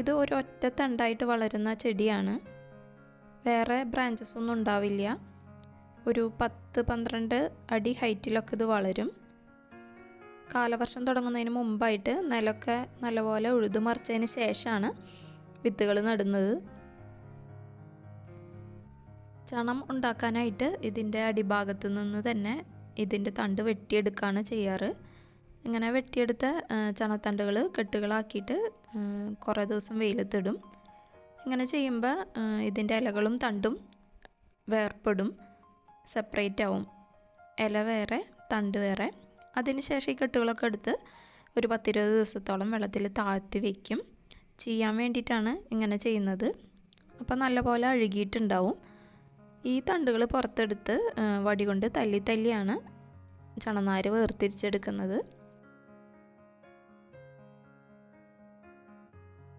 ഇത് ഒരു ഒറ്റത്തണ്ടായിട്ട് വളരുന്ന ചെടിയാണ്. വേറെ ബ്രാഞ്ചസ് ഒന്നും ഉണ്ടാവില്ല. ഒരു പത്ത് പന്ത്രണ്ട് അടി ഹൈറ്റിലൊക്കെ ഇത് വളരും. കാലവർഷം തുടങ്ങുന്നതിന് മുമ്പായിട്ട് നിലമൊക്കെ നല്ലപോലെ ഉഴുതു മറിച്ചതിന് ശേഷമാണ് വിത്തുകൾ നടുന്നത്. ചണം ഉണ്ടാക്കാനായിട്ട് ഇതിന്റെ അടിഭാഗത്ത് നിന്ന് തന്നെ ഇതിന്റെ തണ്ട് വെട്ടിയെടുക്കുകയാണ് ചെയ്യാറ്. ഇങ്ങനെ വെട്ടിയെടുത്ത ചണത്തണ്ടുകൾ കെട്ടുകളാക്കിയിട്ട് കുറേ ദിവസം വെയിലത്തിടും. ഇങ്ങനെ ചെയ്യുമ്പോൾ ഇതിന്റെ ഇലകളും തണ്ടും വേർപ്പെടും സെപ്പറേറ്റ് ആവും. ഇല വേറെ തണ്ട് വേറെ. അതിനുശേഷം ഈ കെട്ടുകളൊക്കെ എടുത്ത് ഒരു പത്തിരുപത് ദിവസത്തോളം വെള്ളത്തിൽ താഴ്ത്തി വയ്ക്കും ചെയ്യാൻ വേണ്ടിയിട്ടാണ് ഇങ്ങനെ ചെയ്യുന്നത്. അപ്പോൾ നല്ലപോലെ അഴുകിയിട്ടുണ്ടാവും. ഈ തണ്ടുകൾ പുറത്തെടുത്ത് വടി കൊണ്ട് തല്ലി തല്ലിയാണ് ചണനാര് വേർതിരിച്ചെടുക്കുന്നത്.